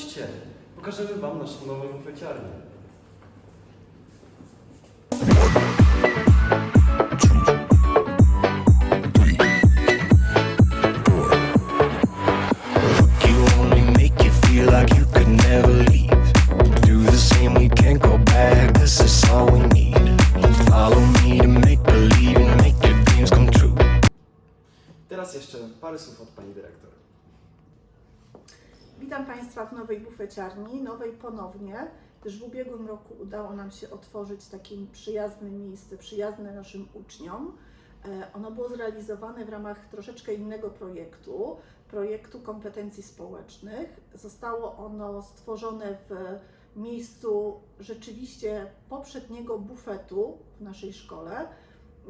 Chodźcie, pokażemy Wam naszą nową true. Teraz jeszcze parę słów od Pani Dyrektor. Witam Państwa w nowej bufeciarni, nowej ponownie, gdyż w ubiegłym roku udało nam się otworzyć takie przyjazne miejsce, przyjazne naszym uczniom. E, Ono było zrealizowane w ramach troszeczkę innego projektu, projektu kompetencji społecznych. Zostało ono stworzone w miejscu rzeczywiście poprzedniego bufetu w naszej szkole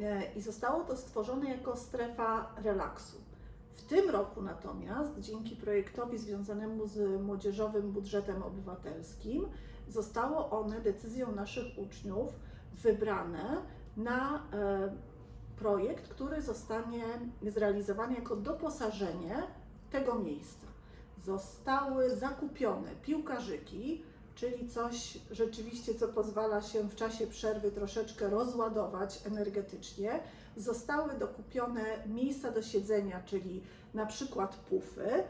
e, i zostało to stworzone jako strefa relaksu. W tym roku natomiast, dzięki projektowi związanemu z młodzieżowym budżetem obywatelskim, zostało one decyzją naszych uczniów wybrane na e, projekt, który zostanie zrealizowany jako doposażenie tego miejsca. Zostały zakupione piłkarzyki, czyli coś rzeczywiście, co pozwala się w czasie przerwy troszeczkę rozładować energetycznie. Zostały dokupione miejsca do siedzenia, czyli na przykład pufy.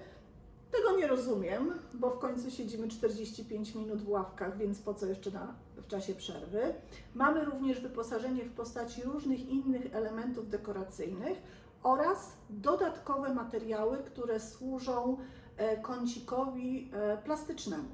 Tego nie rozumiem, bo w końcu siedzimy 45 minut w ławkach, więc po co jeszcze na, w czasie przerwy. Mamy również wyposażenie w postaci różnych innych elementów dekoracyjnych oraz dodatkowe materiały, które służą e, kącikowi e, plastycznemu.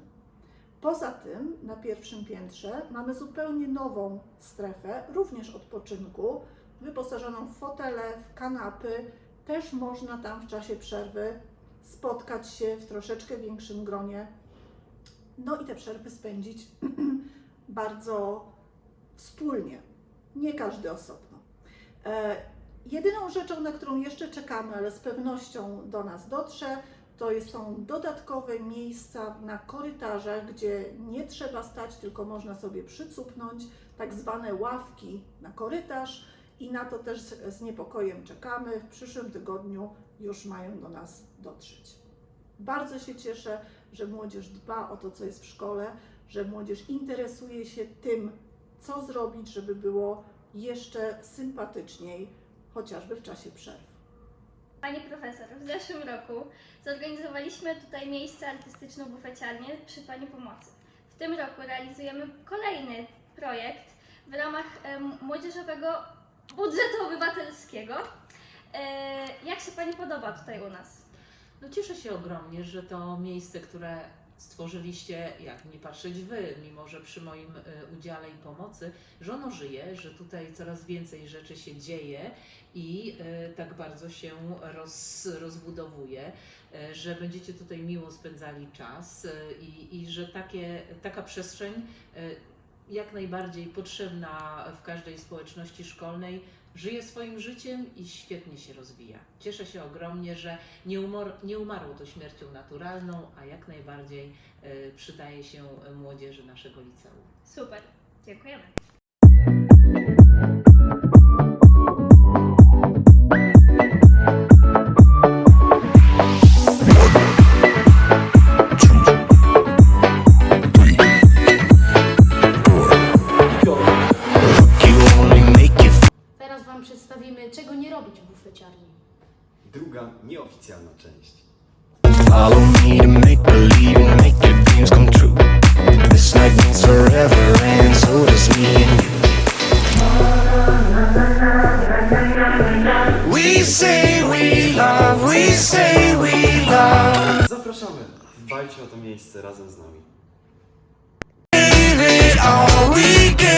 Poza tym na pierwszym piętrze mamy zupełnie nową strefę, również odpoczynku, wyposażoną w fotele, w kanapy. Też można tam w czasie przerwy spotkać się w troszeczkę większym gronie. No i te przerwy spędzić bardzo wspólnie, nie każdy osobno. E, jedyną rzeczą, na którą jeszcze czekamy, ale z pewnością do nas dotrze, to są dodatkowe miejsca na korytarzach, gdzie nie trzeba stać, tylko można sobie przycupnąć, tak zwane ławki na korytarz i na to też z niepokojem czekamy. W przyszłym tygodniu już mają do nas dotrzeć. Bardzo się cieszę, że młodzież dba o to, co jest w szkole, że młodzież interesuje się tym, co zrobić, żeby było jeszcze sympatyczniej, chociażby w czasie przerw. Panie profesor, w zeszłym roku zorganizowaliśmy tutaj miejsce artystyczną bufeciarnię przy Pani pomocy. W tym roku realizujemy kolejny projekt w ramach em, młodzieżowego budżetu obywatelskiego. E, jak się Pani podoba tutaj u nas? No cieszę się ogromnie, że to miejsce, które stworzyliście, jak nie patrzeć wy, mimo że przy moim y, udziale i pomocy, że ono żyje, że tutaj coraz więcej rzeczy się dzieje i y, tak bardzo się roz, rozbudowuje, y, że będziecie tutaj miło spędzali czas i, i że takie, taka przestrzeń jak najbardziej potrzebna w każdej społeczności szkolnej żyje swoim życiem i świetnie się rozwija. Cieszę się ogromnie, że nie, umor, nie umarło to śmiercią naturalną, a jak najbardziej y, przydaje się młodzieży naszego liceum. Super, dziękujemy. Druga, nieoficjalna część. follow me to make believe and make your dreams come true. This night means forever, and so does me and you. We say we love, we say we love. Zapraszamy, dbajcie o to miejsce razem z nami. Give it all we can.